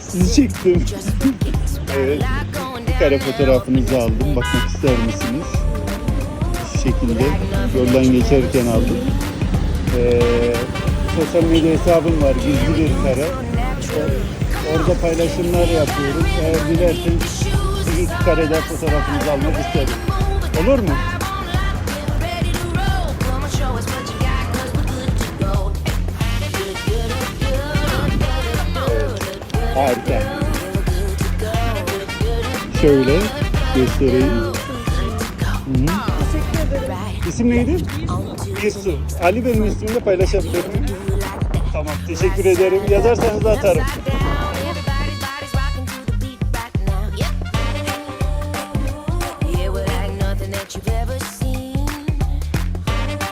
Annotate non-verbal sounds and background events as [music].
Sizi çektim. [laughs] evet. Bir kare fotoğrafınızı aldım. Bakmak ister misiniz? Şu şekilde yoldan geçerken aldım. Ee, sosyal medya hesabım var. Gizli bir kare. Orada paylaşımlar yapıyorum. Eğer dilerseniz ilk karede fotoğrafınızı almak isterim. Olur mu? Harika. Şöyle göstereyim. Hı-hı. İsim neydi? Yusuf. Ali benim ismimle paylaşabilir miyim? Tamam teşekkür ederim. Yazarsanız atarım. you've ever